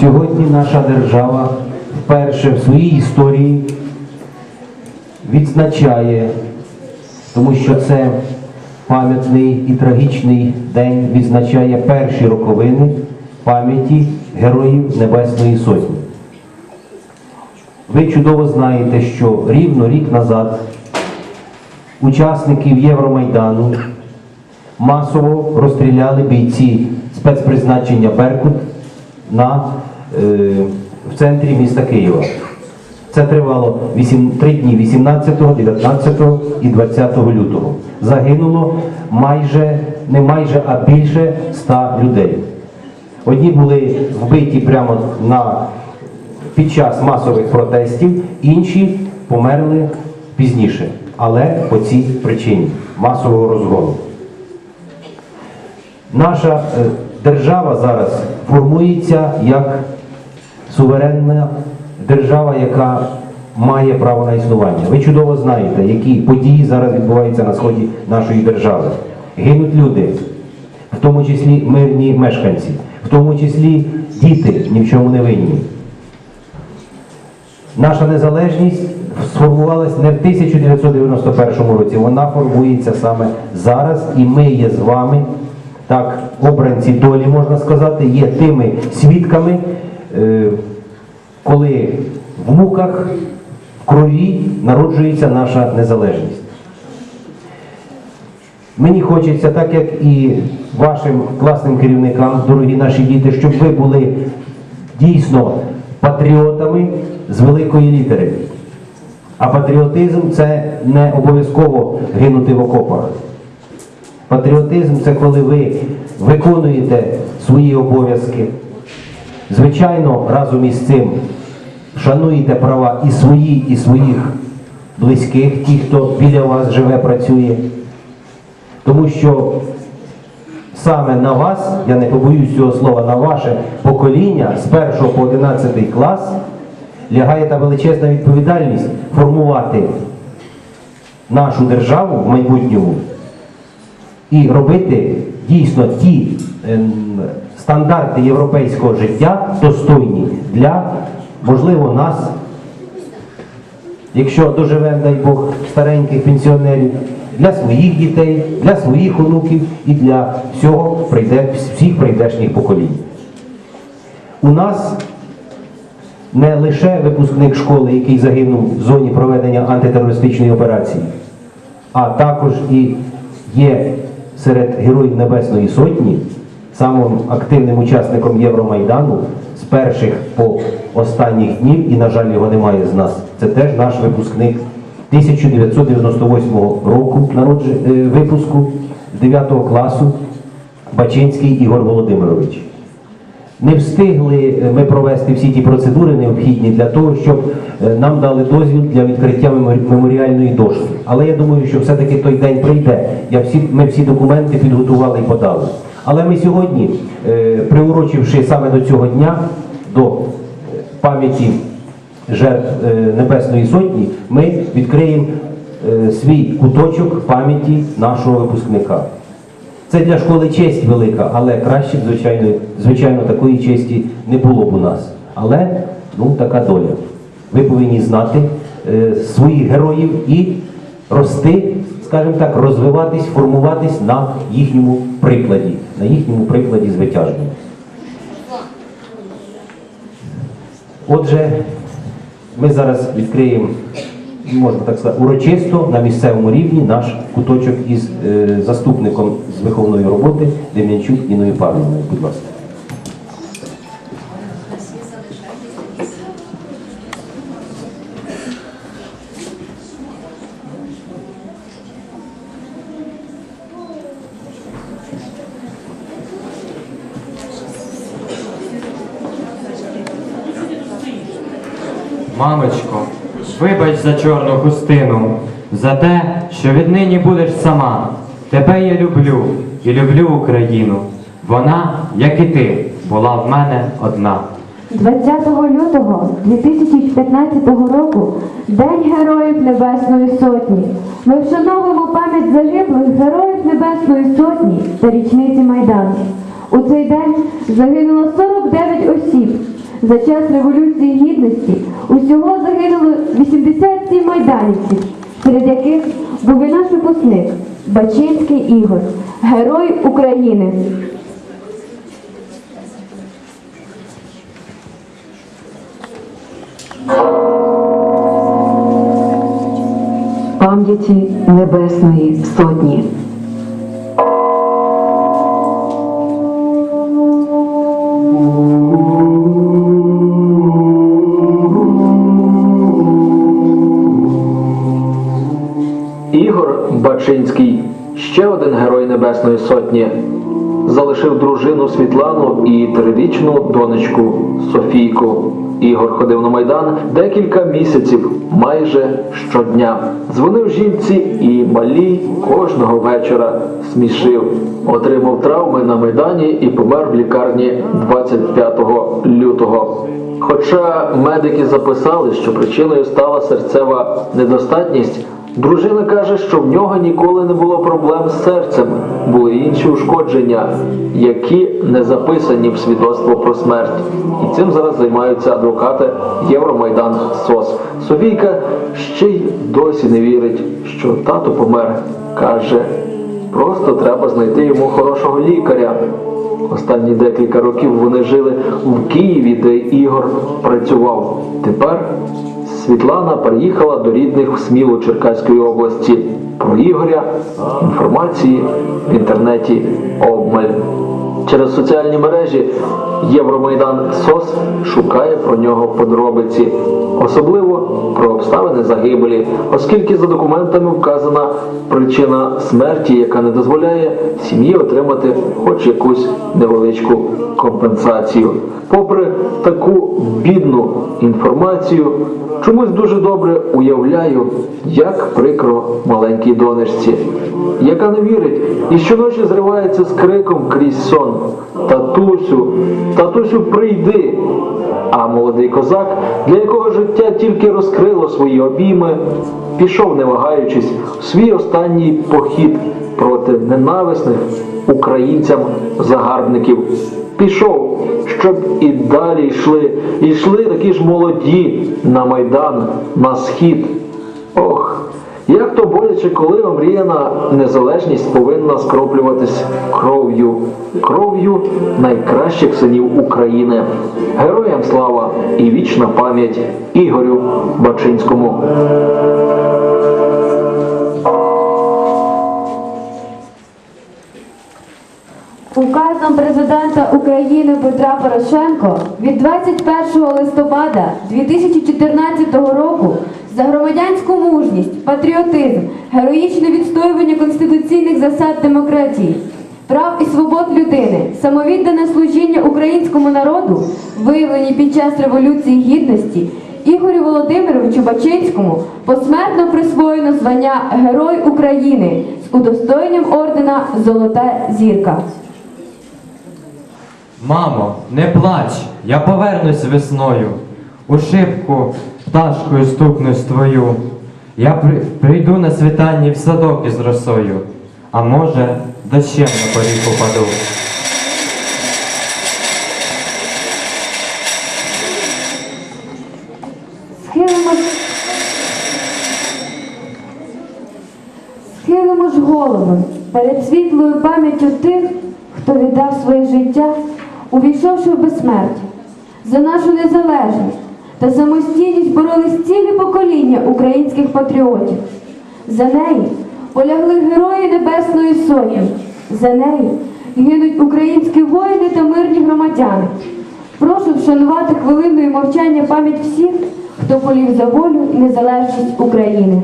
Сьогодні наша держава вперше в своїй історії відзначає, тому що це пам'ятний і трагічний день відзначає перші роковини пам'яті Героїв Небесної Сотні. Ви чудово знаєте, що рівно рік назад учасників Євромайдану масово розстріляли бійці спецпризначення Беркут на, е, в центрі міста Києва. Це тривало 8, 3 дні 18, 19 і 20 лютого. Загинуло майже, не майже, а більше 100 людей. Одні були вбиті прямо на, під час масових протестів, інші померли пізніше, але по цій причині масового розгону. Наша е, держава зараз формується як суверенна держава, яка має право на існування. Ви чудово знаєте, які події зараз відбуваються на сході нашої держави. Гинуть люди, в тому числі мирні мешканці, в тому числі діти ні в чому не винні. Наша незалежність сформувалась не в 1991 році, вона формується саме зараз, і ми є з вами, так, обранці долі, можна сказати, є тими свідками, е, коли в муках, в крові народжується наша незалежність. Мені хочеться, так як і вашим класним керівникам, дорогі наші діти, щоб ви були дійсно патріотами з великої літери. А патріотизм це не обов'язково гинути в окопах. Патріотизм це коли ви виконуєте свої обов'язки. Звичайно, разом із цим шануєте права і свої, і своїх близьких, ті, хто біля вас живе, працює. Тому що саме на вас, я не побоюсь цього слова, на ваше покоління з 1 по 11 клас лягає та величезна відповідальність формувати нашу державу в майбутньому і робити дійсно ті ем, стандарти європейського життя достойні для, можливо, нас, якщо доживемо, дай Бог, стареньких пенсіонерів, для своїх дітей, для своїх онуків і для всього всіх прийдешніх поколінь. У нас не лише випускник школи, який загинув в зоні проведення антитерористичної операції, а також і є серед Героїв Небесної Сотні самим активним учасником Євромайдану з перших по останніх днів, і, на жаль, його немає з нас. Це теж наш випускник 1998 року народження, випуску 9 класу Бачинський Ігор Володимирович. Не встигли е, ми провести всі ті процедури необхідні для того, щоб е, нам дали дозвіл для відкриття меморіальної дошки. Але я думаю, що все-таки той день прийде. Я всі, ми всі документи підготували і подали. Але ми сьогодні, е, приурочивши саме до цього дня, до пам'яті жертв Небесної Сотні, ми відкриємо свій куточок пам'яті нашого випускника. Це для школи честь велика, але краще, звичайно, звичайно, такої честі не було б у нас. Але ну, така доля. Ви повинні знати е, своїх героїв і рости, скажімо так, розвиватись, формуватись на їхньому прикладі, на їхньому прикладі звитяжному. Отже, ми зараз відкриємо, можна так сказати, урочисто на місцевому рівні наш куточок із е, заступником з виховної роботи Дем'янчук Іною Павлівною. Будь ласка. Мамочко, вибач за чорну хустину, за те, що віднині будеш сама. Тебе я люблю і люблю Україну. Вона, як і ти, була в мене одна. 20 лютого 2015 року День Героїв Небесної Сотні. Ми вшановуємо пам'ять загиблих Героїв Небесної Сотні та річниці Майдану. У цей день загинуло 49 осіб. За час Революції Гідності усього загинуло 87 майданівців, серед яких був і наш випускник Бачинський Ігор, герой України. пам'яті Небесної Сотні. Небесної Сотні, залишив дружину Світлану і трирічну донечку Софійку. Ігор ходив на майдан декілька місяців, майже щодня. Дзвонив жінці і малій кожного вечора смішив. Отримав травми на майдані і помер в лікарні 25 лютого. Хоча медики записали, що причиною стала серцева недостатність, Дружина каже, що в нього ніколи не було проблем з серцем, були інші ушкодження, які не записані в свідоцтво про смерть. І цим зараз займаються адвокати Євромайдан СОС. Софійка ще й досі не вірить, що тато помер. Каже, просто треба знайти йому хорошого лікаря. Останні декілька років вони жили в Києві, де Ігор працював. Тепер Світлана приїхала до рідних в Сміло Черкаської області. Про Ігоря інформації в інтернеті обмаль. Через соціальні мережі Євромайдан СОС шукає про нього подробиці, особливо про обставини загибелі, оскільки за документами вказана причина смерті, яка не дозволяє сім'ї отримати хоч якусь невеличку компенсацію. Попри таку бідну інформацію, чомусь дуже добре уявляю, як прикро маленькій донечці, яка не вірить і щоночі зривається з криком крізь сон. Татусю, татусю, прийди. А молодий козак, для якого життя тільки розкрило свої обійми, пішов, не вагаючись, в свій останній похід проти ненависних українцям загарбників. Пішов, щоб і далі йшли, і йшли такі ж молоді на майдан, на схід. Ох, як то боляче, коли омріяна незалежність повинна скроплюватись кров'ю, кров'ю найкращих синів України. Героям слава і вічна пам'ять Ігорю Бачинському. Указом президента України Петра Порошенко від 21 листопада 2014 року за громадянську мужність, патріотизм, героїчне відстоювання конституційних засад демократії, прав і свобод людини, самовіддане служіння українському народу, виявлені під час Революції Гідності, Ігорю Володимировичу Бачинському посмертно присвоєно звання Герой України з удостоєнням ордена Золота зірка. Мамо, не плач, я повернусь весною. У шибку пташкою стукнусь твою. Я при- прийду на світанні в садок із росою, а може, дощем на поріг ж- схилимо ж голови перед світлою пам'яттю тих, хто віддав своє життя, увійшовши в безсмертя. За нашу незалежність та самостійність боролись цілі покоління українських патріотів. За неї полягли герої Небесної Сотні. За неї гинуть українські воїни та мирні громадяни. Прошу вшанувати хвилиною мовчання пам'ять всіх, хто полів за волю і незалежність України.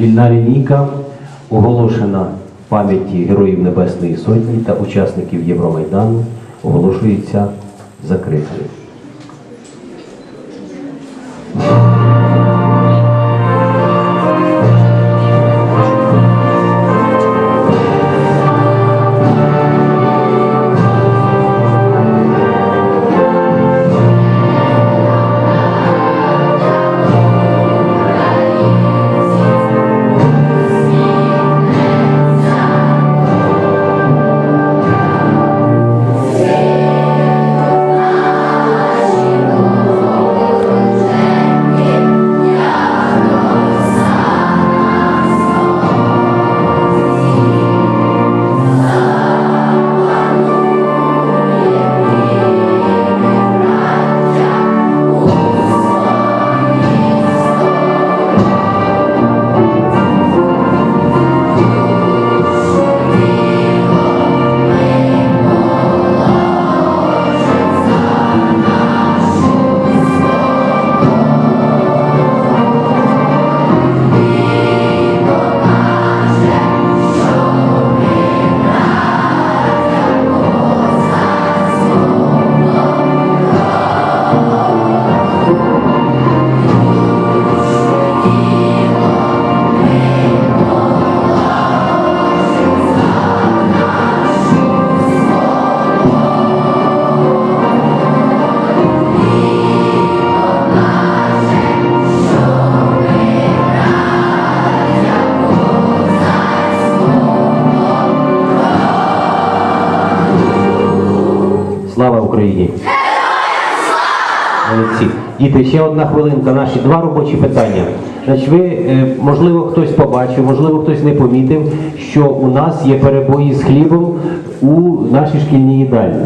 Шкільна лінійка оголошена пам'яті Героїв Небесної Сотні та учасників Євромайдану оголошується закритою. Молодці. Діти, ще одна хвилинка. Наші два робочі питання. Значить, ви, е, можливо, хтось побачив, можливо, хтось не помітив, що у нас є перебої з хлібом у нашій шкільній їдальні.